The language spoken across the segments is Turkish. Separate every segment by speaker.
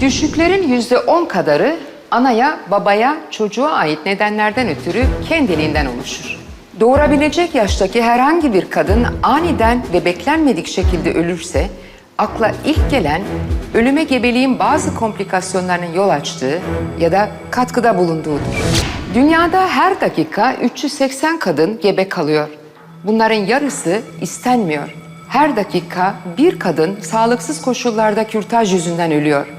Speaker 1: Düşüklerin yüzde on kadarı anaya, babaya, çocuğa ait nedenlerden ötürü kendiliğinden oluşur. Doğurabilecek yaştaki herhangi bir kadın aniden ve beklenmedik şekilde ölürse, akla ilk gelen ölüme gebeliğin bazı komplikasyonlarının yol açtığı ya da katkıda bulunduğudur. Dünyada her dakika 380 kadın gebe kalıyor. Bunların yarısı istenmiyor. Her dakika bir kadın sağlıksız koşullarda kürtaj yüzünden ölüyor.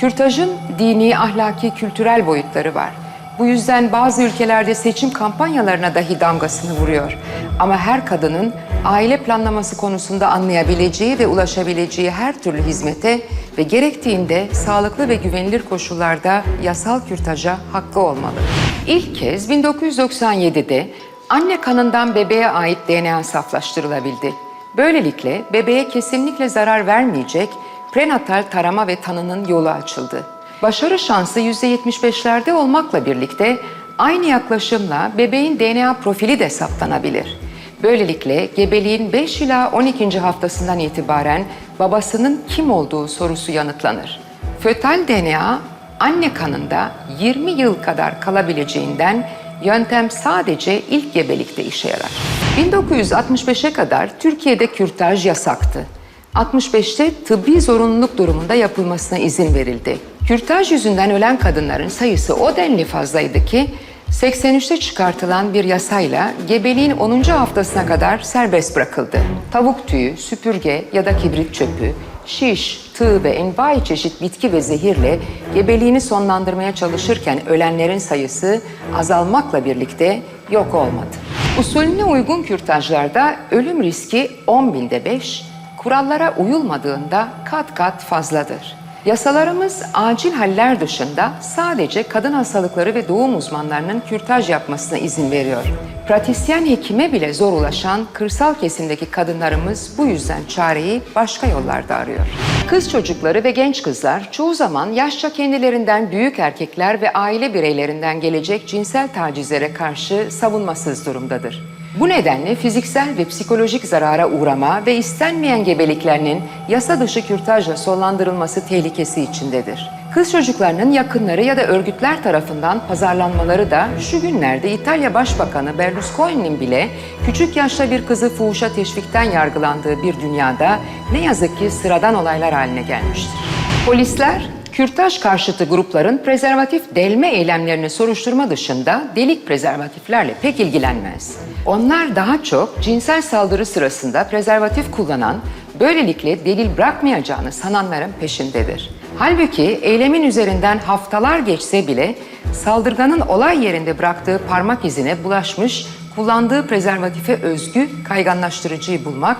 Speaker 1: Kürtajın dini, ahlaki, kültürel boyutları var. Bu yüzden bazı ülkelerde seçim kampanyalarına dahi damgasını vuruyor. Ama her kadının aile planlaması konusunda anlayabileceği ve ulaşabileceği her türlü hizmete ve gerektiğinde sağlıklı ve güvenilir koşullarda yasal kürtaja hakkı olmalı. İlk kez 1997'de anne kanından bebeğe ait DNA saflaştırılabildi. Böylelikle bebeğe kesinlikle zarar vermeyecek prenatal tarama ve tanının yolu açıldı. Başarı şansı %75'lerde olmakla birlikte aynı yaklaşımla bebeğin DNA profili de saptanabilir. Böylelikle gebeliğin 5 ila 12. haftasından itibaren babasının kim olduğu sorusu yanıtlanır. Fötal DNA anne kanında 20 yıl kadar kalabileceğinden yöntem sadece ilk gebelikte işe yarar. 1965'e kadar Türkiye'de kürtaj yasaktı. 65'te tıbbi zorunluluk durumunda yapılmasına izin verildi. Kürtaj yüzünden ölen kadınların sayısı o denli fazlaydı ki 83'te çıkartılan bir yasayla gebeliğin 10. haftasına kadar serbest bırakıldı. Tavuk tüyü, süpürge ya da kibrit çöpü, şiş, tığ ve envai çeşit bitki ve zehirle gebeliğini sonlandırmaya çalışırken ölenlerin sayısı azalmakla birlikte yok olmadı. Usulüne uygun kürtajlarda ölüm riski 10 binde 5, kurallara uyulmadığında kat kat fazladır. Yasalarımız acil haller dışında sadece kadın hastalıkları ve doğum uzmanlarının kürtaj yapmasına izin veriyor. Pratisyen hekime bile zor ulaşan kırsal kesimdeki kadınlarımız bu yüzden çareyi başka yollarda arıyor. Kız çocukları ve genç kızlar çoğu zaman yaşça kendilerinden büyük erkekler ve aile bireylerinden gelecek cinsel tacizlere karşı savunmasız durumdadır. Bu nedenle fiziksel ve psikolojik zarara uğrama ve istenmeyen gebeliklerinin yasa dışı kürtajla sonlandırılması tehlikesi içindedir. Kız çocuklarının yakınları ya da örgütler tarafından pazarlanmaları da şu günlerde İtalya Başbakanı Berlusconi'nin bile küçük yaşta bir kızı fuhuşa teşvikten yargılandığı bir dünyada ne yazık ki sıradan olaylar haline gelmiştir. Polisler kürtaj karşıtı grupların prezervatif delme eylemlerini soruşturma dışında delik prezervatiflerle pek ilgilenmez. Onlar daha çok cinsel saldırı sırasında prezervatif kullanan, böylelikle delil bırakmayacağını sananların peşindedir. Halbuki eylemin üzerinden haftalar geçse bile saldırganın olay yerinde bıraktığı parmak izine bulaşmış, kullandığı prezervatife özgü kayganlaştırıcıyı bulmak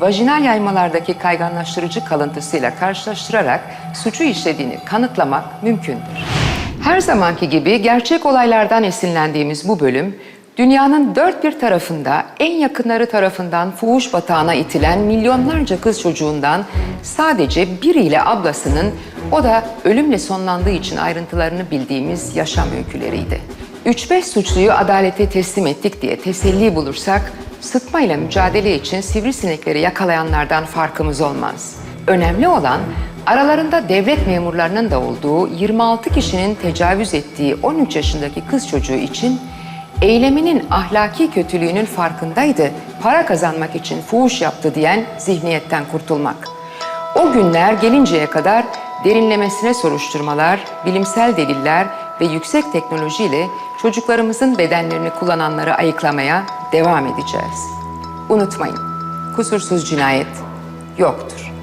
Speaker 1: vajinal yaymalardaki kayganlaştırıcı kalıntısıyla karşılaştırarak suçu işlediğini kanıtlamak mümkündür. Her zamanki gibi gerçek olaylardan esinlendiğimiz bu bölüm, dünyanın dört bir tarafında en yakınları tarafından fuhuş batağına itilen milyonlarca kız çocuğundan sadece biriyle ablasının, o da ölümle sonlandığı için ayrıntılarını bildiğimiz yaşam öyküleriydi. 3-5 suçluyu adalete teslim ettik diye teselli bulursak, sıtma ile mücadele için sivrisinekleri yakalayanlardan farkımız olmaz. Önemli olan aralarında devlet memurlarının da olduğu 26 kişinin tecavüz ettiği 13 yaşındaki kız çocuğu için eyleminin ahlaki kötülüğünün farkındaydı, para kazanmak için fuhuş yaptı diyen zihniyetten kurtulmak. O günler gelinceye kadar derinlemesine soruşturmalar, bilimsel deliller ve yüksek teknolojiyle çocuklarımızın bedenlerini kullananları ayıklamaya devam edeceğiz. Unutmayın, kusursuz cinayet yoktur.